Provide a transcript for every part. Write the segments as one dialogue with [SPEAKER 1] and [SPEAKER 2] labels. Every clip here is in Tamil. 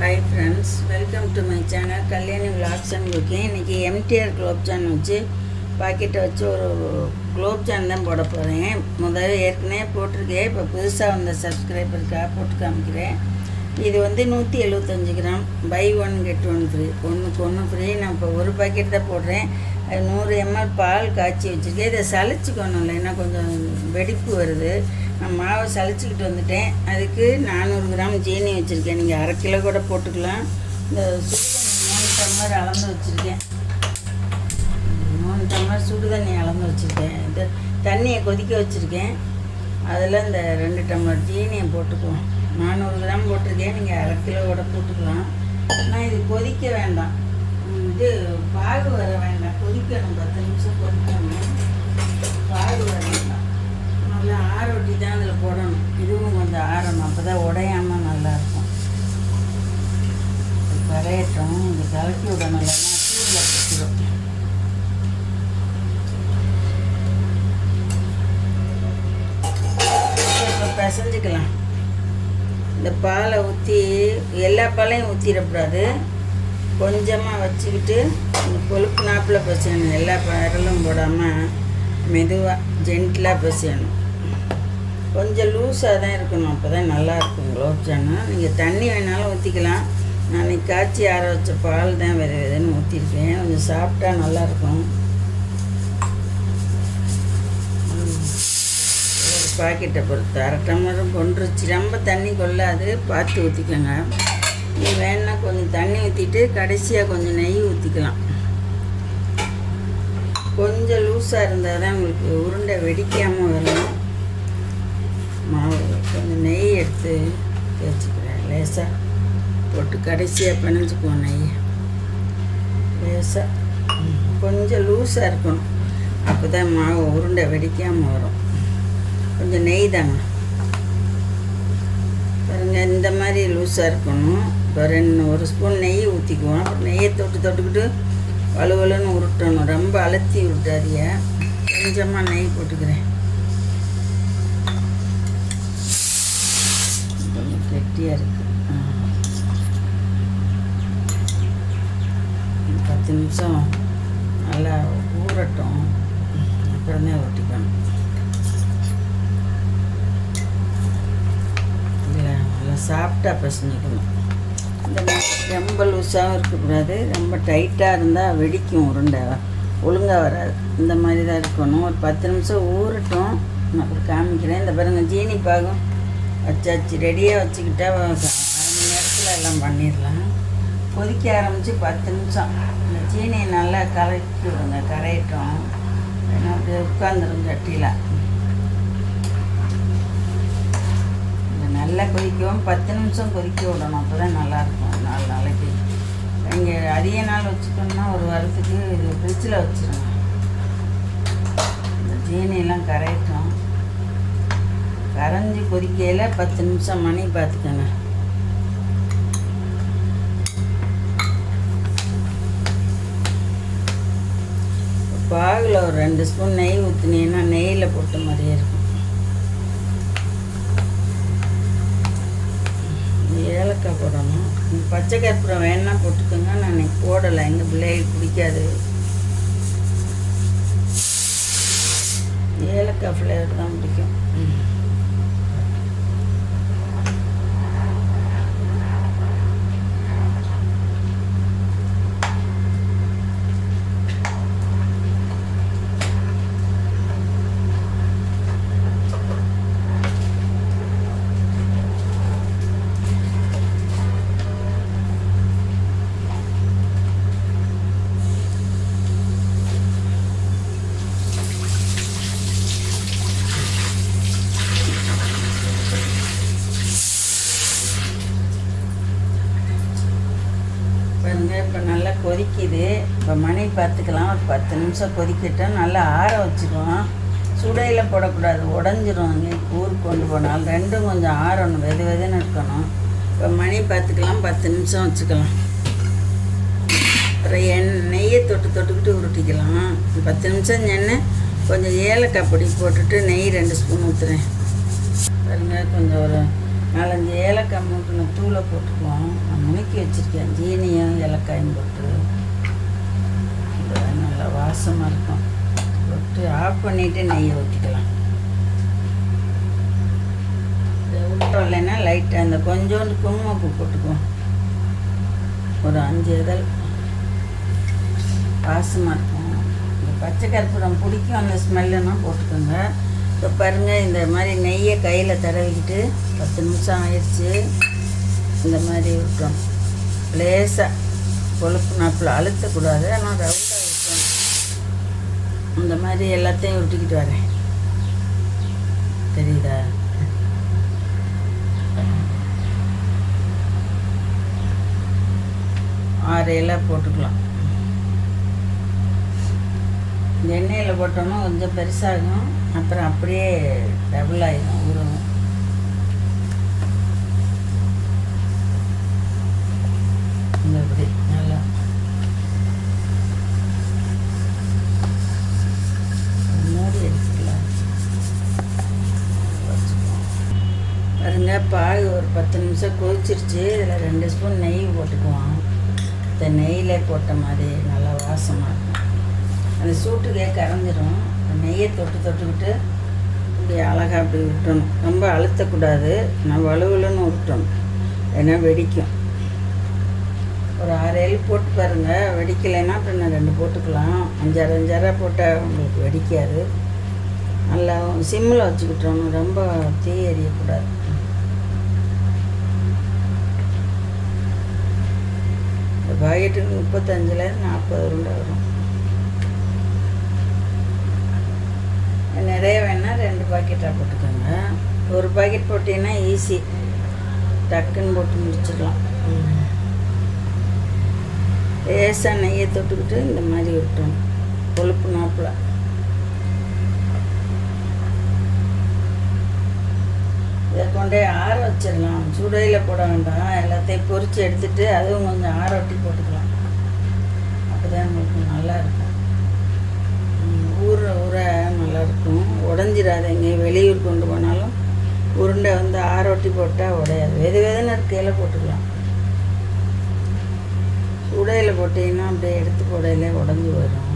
[SPEAKER 1] Hi friends welcome to my channel Kalyani vlogs and cooking இன்றைக்கி எம்டிஆர் குலோப் ஜான் வச்சு பாக்கெட்டை வச்சு ஒரு குலோப் ஜான் தான் போட போகிறேன் முதல்ல ஏற்கனவே போட்டிருக்கேன். இப்போ புதுசாக வந்த சப்ஸ்கிரைபருக்காக போட்டு காமிக்கிறேன். இது வந்து நூற்றி எழுபத்தஞ்சு gram. Buy one get one free ஒன்றுக்கு ஒன்று ஃப்ரீ நான் இப்போ ஒரு பாக்கெட் தான் போடுறேன். நூறு எம்எல் பால் காய்ச்சி வச்சுருக்கேன். இதை சளிச்சுக்கணும் இல்லைன்னா கொஞ்சம் வெடிப்பு வருது. நான் மாவை சளிச்சுக்கிட்டு வந்துட்டேன். அதுக்கு நானூறு கிராம் ஜீனி வச்சுருக்கேன். நீங்கள் அரை கிலோ கூட போட்டுக்கலாம். இந்த சுடுதண்ணி மூணு டம்ளர் அளந்து வச்சுருக்கேன். மூணு டம்ளர் சுடுதண்ணி அளந்து வச்சுருக்கேன். இது தண்ணியை கொதிக்க வச்சுருக்கேன். அதில் இந்த ரெண்டு டம்ளர் ஜீனியை போட்டுக்குவோம். நானூறு கிராம் போட்டிருக்கேன். நீங்கள் அரை கிலோ கூட போட்டுக்கலாம். ஆனால் இது கொதிக்க வேண்டாம். இது பாகு வர வேண்டாம். கொதிக்கணும் பத்து நிமிஷம் கொதிக்கணும் பால் வரணும் நல்லா ஆற ஒட்டி தான் அதில் போடணும். இதுவும் கொஞ்சம் ஆறணும். அப்போ தான் உடையாமல் நல்லாயிருக்கும் கரையட்டும். இந்த கலக்கி விடணும். இல்லைன்னா சூடில் பிடிச்சிடும் இப்போ பிசைஞ்சுக்கலாம். இந்த பாலை ஊற்றி எல்லா பாலையும் ஊற்றிடக்கூடாது கொஞ்சமாக வச்சுக்கிட்டு கொழுப்பு நாப்பில் பசியணும். எல்லா பரலும் போடாமல் மெதுவாக ஜென்டிலாக பசியணும். கொஞ்சம் லூஸாக தான் இருக்கணும். அப்போ தான் நல்லாயிருக்கும் குலோப் ஜாமுன் நீங்கள் தண்ணி வேணாலும் ஊற்றிக்கலாம் நான் காய்ச்சி ஆற வச்ச பால் தான் வித விதன்னு ஊற்றிருக்கேன் கொஞ்சம் சாப்பிட்டா நல்லாயிருக்கும் ஒரு பாக்கெட்டை பொறுத்து. அரை டம்ளரும் கொண்டுருச்சு ரொம்ப தண்ணி கொள்ளாது. பார்த்து ஊற்றிக்கோங்க நீ வேணால் கொஞ்சம் தண்ணி ஊற்றிட்டு கடைசியாக கொஞ்சம் நெய் ஊற்றிக்கலாம் கொஞ்சம் லூஸாக இருந்தால் தான் உங்களுக்கு உருண்டை வெடிக்காமல் வரும். மாவு கொஞ்சம் நெய் எடுத்து தேய்ச்சிக்கிறேன். லேசாக போட்டு கடைசியாக பிணைஞ்சுக்குவோம் நெய் லேசாக கொஞ்சம் லூஸாக இருக்கணும். அப்போ தான் மாவு உருண்டை வெடிக்காமல் வரும். கொஞ்சம் நெய் தாங்க. பாருங்கள் இந்த மாதிரி லூஸாக இருக்கணும். இப்போ ரெண்டு ஒரு ஸ்பூன் நெய் ஊற்றிக்குவோம் அப்புறம் நெய்யை தொட்டு தொட்டுக்கிட்டு வலுவலுன்னு உருட்டணும். ரொம்ப அழுத்தி விட்டாதிய கொஞ்சமாக நெய் போட்டுக்கிறேன். கொஞ்சம் கெட்டியாக இருக்கு. பத்து நிமிஷம் நல்லா ஊறட்டும். அப்புறமே ஒட்டிக்கணும் இல்லை நல்லா சாப்பிட்டா பசஞ்சிக்கணும். ரொம்ப லூஸாகவும் இருக்கக்கூடாது. ரொம்ப டைட்டாக இருந்தால் வெடிக்கும் உருண்டை. ஒழுங்காக வராது. இந்த மாதிரி தான் இருக்கணும். ஒரு பத்து நிமிஷம் ஊறட்டும். நான் அப்புறம் காமிக்கிறேன். இந்த பாருங்கள் ஜீனி பாகம் வச்சாச்சு ரெடியாக வச்சுக்கிட்டா அரை மணி நேரத்தில் எல்லாம் பண்ணிடலாம். கொதிக்க ஆரம்பித்து பத்து நிமிஷம். இந்த ஜீனியை நல்லா கலக்கி விடுங்க. கரையட்டும். ஏன்னா அப்படியே உட்காந்துரும் சட்டியில் நல்லா கொதிக்கவும் பத்து நிமிஷம் கொதிக்க விடணும். அப்போ தான் நல்லாயிருக்கும் நீங்கள் அதிக நாள் வச்சுக்கணும்னா ஒரு வாரத்துக்கு இது ஃப்ரிட்ஜில் வச்சுருங்க. இந்த ஜீனியெல்லாம் கரையட்டும். கரைஞ்சி கொதிக்கையில் பத்து நிமிஷம் மணி பார்த்துக்கோங்க. பாகில் ஒரு ரெண்டு ஸ்பூன் நெய் ஊற்றினீங்கன்னா நெய்யில் போட்ட மாதிரியே இருக்கும். ஏலக்காய் போடணும். பச்சை கற்பூரம் வேணா போட்டுக்கோங்க. நான் இன்னைக்கு போடலை. எங்கள் பிள்ளைகளுக்கு பிடிக்காது. ஏலக்காய் ஃப்ளேவர் தான் பிடிக்கும் ம். பாருங்க இப்போ நல்லா கொதிக்குது இப்போ மணி பார்த்துக்கலாம். ஒரு பத்து நிமிஷம் கொதிக்கட்டும் நல்லா ஆற வச்சுருவோம். சுடையில் போடக்கூடாது. உடஞ்சிரும். அங்கே ஊருக்கு கொண்டு போனால் ரெண்டும் கொஞ்சம் ஆறணும். வெது வெதுன்னு இருக்கணும். இப்போ மணி பார்த்துக்கலாம். பத்து நிமிஷம் வச்சுக்கலாம். அப்புறம் எண் நெய்யை தொட்டு தொட்டுக்கிட்டு உருட்டிக்கலாம். பத்து நிமிஷம் எண்ணெய் கொஞ்சம் ஏலக்காய் பொடி போட்டுட்டு நெய் ரெண்டு ஸ்பூன் ஊற்றுறேன் பாருங்க கொஞ்சம் ஒரு நாலஞ்சு ஏலக்காய் மூட்டின தூளை போட்டுக்குவோம். நான் நுணுக்கி வச்சுருக்கேன். ஜீனியும் ஏலக்காயும் போட்டு. வாசமாக இருக்கும். போட்டு ஆஃப் பண்ணிவிட்டு நெய்யை ஊற்றிக்கலாம் விட்டுறலைன்னா இல்லைன்னா லைட்டாக அந்த கொஞ்சோண்டு குங்குமப்பூ போட்டுக்குவோம் ஒரு அஞ்சு இதழ். வாசமாக இருக்கும். இந்த பச்சை கற்பூரம் பிடிக்கும் அந்த ஸ்மெல்லுன்னா போட்டுக்கோங்க. இப்போ பாருங்கள் இந்த மாதிரி நெய்யை கையில் தடவிக்கிட்டு பத்து நிமிஷம் ஆயிடுச்சு. இந்த மாதிரி விட்டுறோம் லேசாக கொழுப்பு நாப்பில் அழுத்தக்கூடாது. ஆனால் ரவுண்டாக இந்த மாதிரி எல்லாத்தையும் விட்டுக்கிட்டு வரேன். தெரியுதா? ஆறு இலை போட்டுக்கலாம். எண்ணெயில் போட்டோம்னா கொஞ்சம் பெருசாகும். அப்புறம் அப்படியே டபுள் ஆகிடும் உருவும் இந்த இப்படி நல்லா மூடி எடுத்துக்கலாம் வச்சுக்குவோம். பாருங்க பால் ஒரு பத்து நிமிஷம் கொதிச்சிருச்சு இதில் ரெண்டு ஸ்பூன் நெய் போட்டுக்குவோம். இந்த நெய்யில் போட்ட மாதிரி நல்லா வாசமாக இருக்கும். அந்த சூட்டுக்கே கரைஞ்சிரும். நெய்யை தொட்டு தொட்டுக்கிட்டு இப்படி அழகாக அப்படி விட்டணும் ரொம்ப அழுத்தக்கூடாது. நான் வலுவலுன்னு விட்டணும் ஏன்னா வெடிக்கும். ஒரு ஆறு ஏழு போட்டு பாருங்கள் வெடிக்கலைன்னா அப்புறம் நான் ரெண்டு போட்டுக்கலாம். அஞ்சாறு அஞ்சாறாக போட்டால் உங்களுக்கு வெடிக்காது. நல்லா சிம்மில் வச்சுக்கிட்டோம் ரொம்ப தீ எரியக்கூடாது இந்த பாக்கெட்டுக்கு முப்பத்தஞ்சில் நாற்பது உருண்டை வரும். நிறைய வேணால் ரெண்டு பாக்கெட்டாக போட்டுக்கோங்க. ஒரு பாக்கெட் போட்டிங்கன்னா ஈஸி டக்குன்னு போட்டு முடிச்சிடலாம். லேசாக நெய்யை தொட்டுக்கிட்டு இந்த மாதிரி விட்டுணும் கொழுப்பு நாப்பில் இதை கொண்டே ஆற வச்சிடலாம். சுடையில் போட வேண்டாம். எல்லாத்தையும் பொரித்து எடுத்துட்டு அதுவும் கொஞ்சம் ஆற ஒட்டி போட்டுக்கலாம். அப்போ தான் உங்களுக்கு நல்லா இருக்கும். ஊற ஊற நல்லா இருக்கும். உடஞ்சிடாதீங்க. வெளியூர் கொண்டு போனாலும் உருண்டை வந்து ஆற ஒட்டி போட்டால் உடையாது. வெது வெதுன்னு இருக்கையில் போட்டுக்கலாம். சுடையில் போட்டிங்கன்னா அப்படியே எடுத்து போடையிலே உடஞ்சி வரும்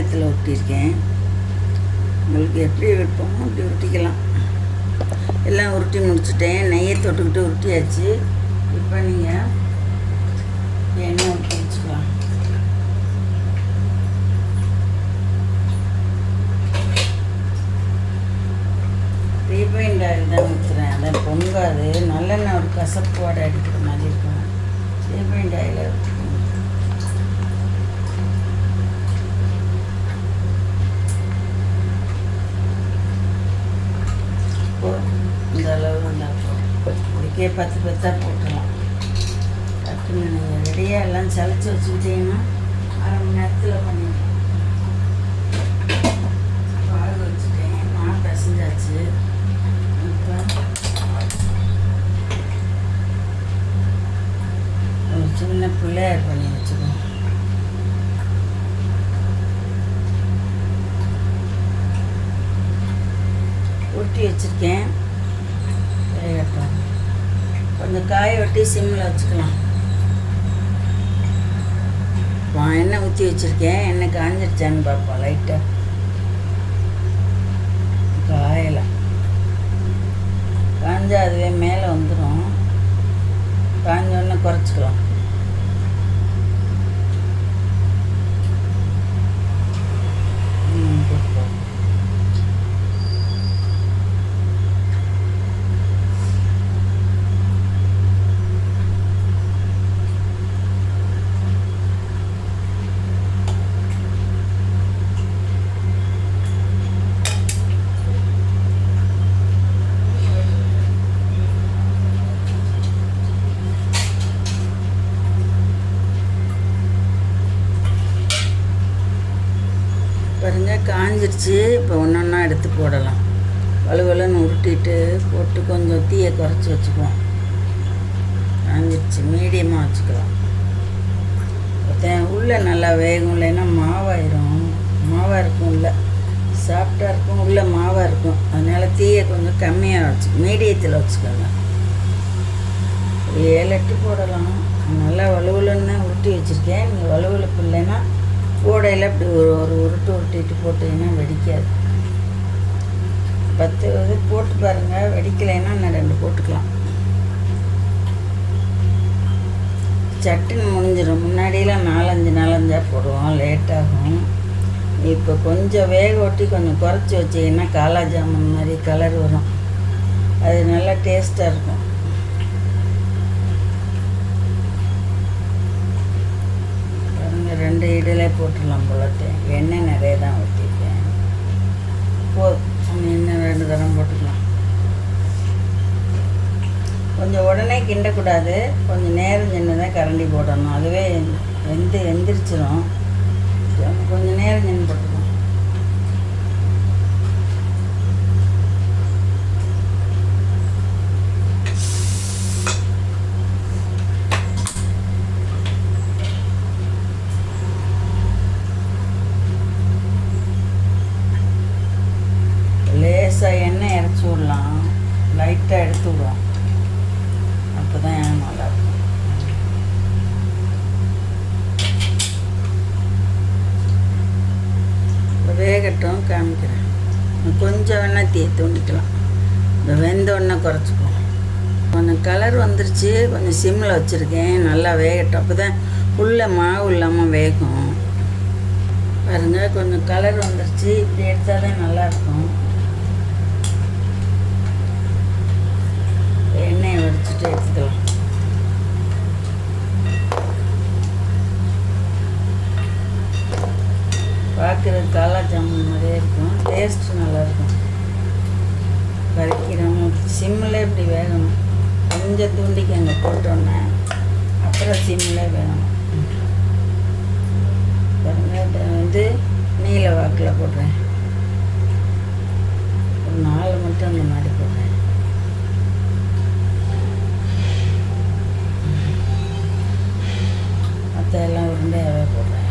[SPEAKER 1] நீளத்தில் ஒட்டியிருக்கேன். உங்களுக்கு எப்படி விருப்பமோ அப்படி உருட்டிக்கலாம் எல்லாம் உருட்டி முடிச்சுட்டேன். நெய்யை தொட்டுக்கிட்டு உருட்டியாச்சு. இப்போ நீங்கள் எண்ணெய் ஊற்றி வச்சுக்கலாம். ரீஃபைண்ட் ஆயில் தான் ஊற்றுறேன் அதை பொங்காது. நல்லெண்ணெய் ஒரு கசப்பு வாடை அடிக்கிற மாதிரி இருக்கும். ரீஃபைண்ட் ஆயில் ஊற்றிக்கணும் இப்போ இந்த அளவு வந்தால் அப்படியே பத்து பத்தாக போட்டுடலாம் டக்குன்னு நீங்கள் ரெடியாக எல்லாம் சளிச்சு வச்சுக்கிட்டீங்கன்னா அரை மணி நேரத்தில் பண்ணிடலாம் பாகு வச்சுட்டேன் மாவு பிசைஞ்சாச்சு இப்போ ஒரு சின்ன பிள்ளையார் பண்ணி வச்சுக்கோங்க உருட்டி வச்சுருக்கேன் வேகட்டும் கொஞ்சம் காய வெட்டி சிம்மில் வச்சுக்கலாம். நான் எண்ணெய் ஊற்றி வச்சுருக்கேன்? எண்ணெய் காஞ்சிருச்சான்னு பார்ப்போம் லைட்டாக காயலை காஞ்சா அதுவே மேலே வந்துடும் காஞ்சோடனே குறைச்சிக்கலாம் ம், போட்டுக்கோ. பாருங்க காஞ்சிருச்சு இப்போ ஒன்று ஒன்றா எடுத்து போடலாம். வலுவலுன்னு உருட்டிட்டு போட்டு கொஞ்சம் தீயை குறைச்சி வச்சுக்குவோம். காஞ்சிருச்சு மீடியமாக வச்சுக்கலாம். ஒருத்தன் உள்ளே நல்லா வேகும் இல்லைன்னா மாவாயிரும். மாவாக இருக்கும் உள்ளே சாஃப்டாக இருக்கும் உள்ளே மாவாக இருக்கும். அதனால் தீயை கொஞ்சம் கம்மியாக வச்சு மீடியத்தில் வச்சுக்கோங்க. ஒரு ஏழு எட்டு போடலாம். நல்லா வலுவலுன்னு உருட்டி வச்சுருக்கேன். நீங்கள் வலுவலுப்பு இல்லைன்னா கூடையில் இப்படி ஒரு ஒரு உருட்டு உருட்டிட்டு போட்டீங்கன்னா வெடிக்காது. பத்து இது போட்டு பாருங்கள் வெடிக்கலைன்னா நான் ரெண்டு போட்டுக்கலாம். சட்டுன்னு முடிஞ்சிடும். முன்னாடியெல்லாம் நாலஞ்சு நாலஞ்சா போடுவோம். லேட்டாகும் இப்போ கொஞ்சம் வேக ஒட்டி கொஞ்சம் குறைச்சி வச்சிங்கன்னா காலா ஜாமுன் மாதிரி கலர் வரும். அது நல்லா டேஸ்ட்டாக இருக்கும் பாருங்க ரெண்டு இடலே போட்டுடலாம் போலத்தேன் எண்ணெய் நிறைய தான் ஊற்றிருக்கேன் போதும் இன்னும் ரெண்டு தரம் போட்டுக்கலாம். கொஞ்சம் உடனே கிண்டக்கூடாது. கொஞ்சம் நேரம் சின்னதாக கரண்டி போடணும் அதுவே வெந்து எந்திரிச்சிடும் கொஞ்சம் நேரம் நின்று போட்டு லேசாக எண்ணெய் இறச்சி விடலாம் லைட்டாக எடுத்து விடுவோம் அப்போ தான் நல்லாயிருக்கும் வேகட்டும் காமிக்கிறேன் கொஞ்சம் வேணால் தீ தூண்டிக்கலாம் இந்த வெந்த உடனே குறைச்சிக்குவோம் கொஞ்சம் கலர் வச்சு கொஞ்சம் சிம்மில் வச்சுருக்கேன். நல்லா வேகட்டும். அப்போ தான் உள்ளே மாவு இல்லாமல் வேகும். பாருங்கள் கொஞ்சம் கலர் வந்துருச்சு. இப்படி எடுத்தால் தான் நல்லாயிருக்கும். எண்ணெயை வடிச்சிட்டு எடுத்துக்கலாம். பார்க்குறது காலா ஜாமுன் மாதிரியே இருக்கும். டேஸ்ட் நல்லாயிருக்கும். வரைக்கிறோம் சிம்மில் இப்படி வேகணும். கொஞ்சம் தூண்டிக்கு அங்கே போட்டோன்னே அப்புறம் சிம்மில் இதை வந்து நீல வாக்கில் போடுறேன் ஒரு நாலு மட்டும் அந்த மாதிரி போடுறேன் மற்ற எல்லாம் உருண்டையாகவே போடுறேன்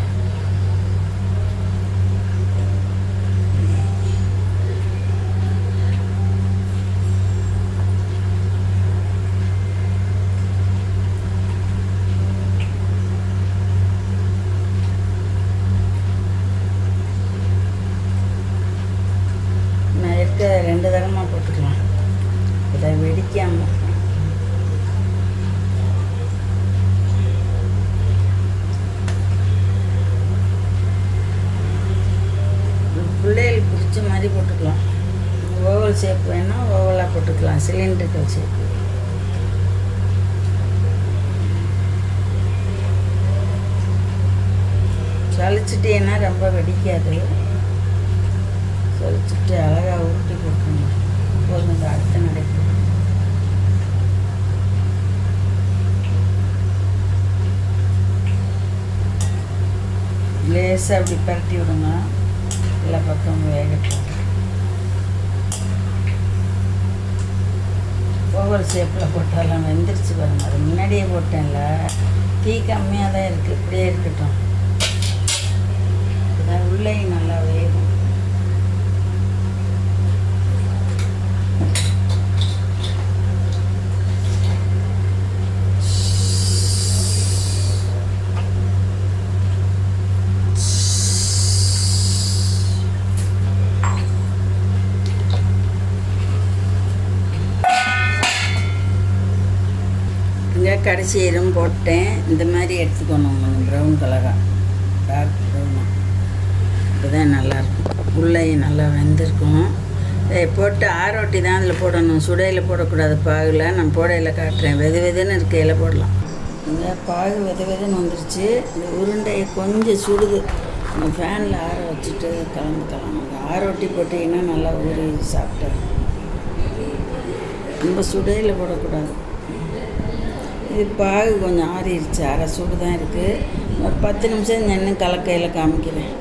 [SPEAKER 1] ஓவல் ஷேப் வேணால் ஓவலாக சிலிண்டருக்கு சிலிண்ட்ரிக்கல் சளிச்சிட்டேன்னா ரொம்ப வெடிக்காது. சளிச்சுட்டு அழகாக உருட்டி கொடுக்கணும் போதும் இந்த அடுத்த நடைக்கு. லேசாக அப்படி பரட்டி விடுங்க. எல்லா பக்கமும் வேகட்டும். ஓவல் ஷேப்பில் போட்டாலாம் வெந்துருச்சு பாருங்க. அது முன்னாடியே போட்டேன்ல. தீ கம்மியாக தான் இருக்குது இப்படியே இருக்கட்டும். உள்ளே நல்லா வேகும் கடைசி எறும் போட்டேன். இந்த மாதிரி எடுத்துக்கணும் உங்களுக்கு ப்ரௌன் கலராக டார்க் ப்ரௌனாக அப்போதான் நல்லாயிருக்கும் உள்ளே நல்லா வெந்திருக்கும். போட்டு ஆரோட்டி தான் அதில் போடணும். சுடையில் போடக்கூடாது. பாகில் நான் போடையில் காட்டுறேன். வெது வெதுன்னு இருக்கையில் போடலாம். இங்கே பாகு வெது வெதுன்னு வந்துருச்சு. இந்த உருண்டையை கொஞ்சம் சுடுது. இந்த ஃபேனில் ஆற வச்சுட்டு கலந்துக்கலாம் அந்த ஆரோட்டி போட்டிங்கன்னா நல்லா ஊறி சாப்பிட்டேன். ரொம்ப சுடையில் போடக்கூடாது. இது பாகு கொஞ்சம் ஆறிடுச்சு அரை சூடு தான் இருக்குது ஒரு பத்து நிமிஷம் நின்று கலக்கையில் காமிக்கிறேன்.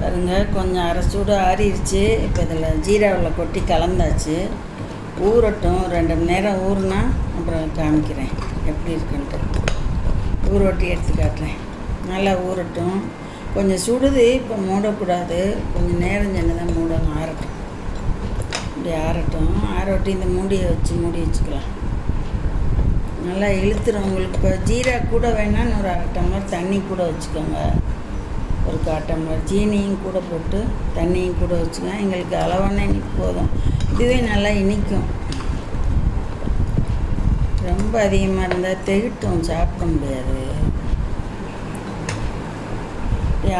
[SPEAKER 1] பாருங்க கொஞ்சம் அரை சூடு ஆறிடுச்சு இப்போ இதில் ஜீராவில் கொட்டி கலந்தாச்சு. ஊறட்டும் ரெண்டு மணி நேரம் ஊறுனா அப்புறம் காமிக்கிறேன். எப்படி இருக்குன்ட்டு. ஊரோட்டி எடுத்து காட்டுறேன். நல்லா ஊறட்டும். கொஞ்சம் சுடுது இப்போ மூடக்கூடாது. கொஞ்சம் நேரம் சென்று தான் மூடணும் ஆறட்டும். இப்படி ஆறட்டும். ஆரோட்டி இந்த மூடியை வச்சு மூடி வச்சுக்கலாம். நல்லா இழுத்துரும். உங்களுக்கு இப்போ ஜீரா கூட வேணால் ஒரு அரை டம்ளர் தண்ணி கூட வச்சுக்கோங்க. ஒரு கால் டம்ளர் ஜீனியும் கூட போட்டு தண்ணியும் கூட வச்சுக்கோங்க எங்களுக்கு அளவான இனிப்பு போதும். இதுவே நல்லா இனிக்கும். ரொம்ப அதிகமாக இருந்தால் தெகட்டும். சாப்பிட முடியாது.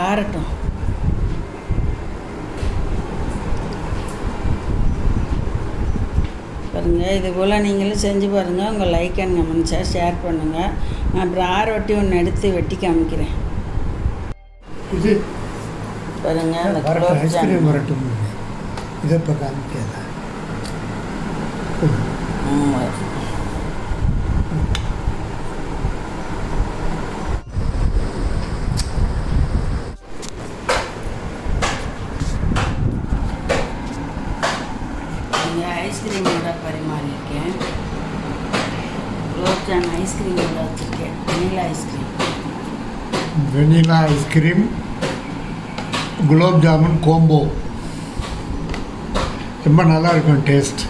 [SPEAKER 1] ஆறட்டும். பாருங்கள் இது போல் நீங்களும் செஞ்சு பாருங்கள் உங்கள் லைக் அண்ட் கமெண்ட்ஸாக ஷேர் பண்ணுங்கள் நான் அப்புறம் ஆறு வட்டி ஒன்று எடுத்து வெட்டி காமிக்கிறேன். பாருங்கள் அந்த
[SPEAKER 2] ஐஸ்கிரீம் வரட்டும். இதை இப்போ காமிக்காதா
[SPEAKER 1] ம், இங்கே ஐஸ்கிரீமோட பரிமாறியிருக்கேன் குலோப் ஜான் ஐஸ்கிரீமோட வச்சுருக்கேன் vanilla ice cream
[SPEAKER 2] vanilla ice cream gulab jamun combo. ரொம்ப நல்லா இருக்கும் டேஸ்ட்.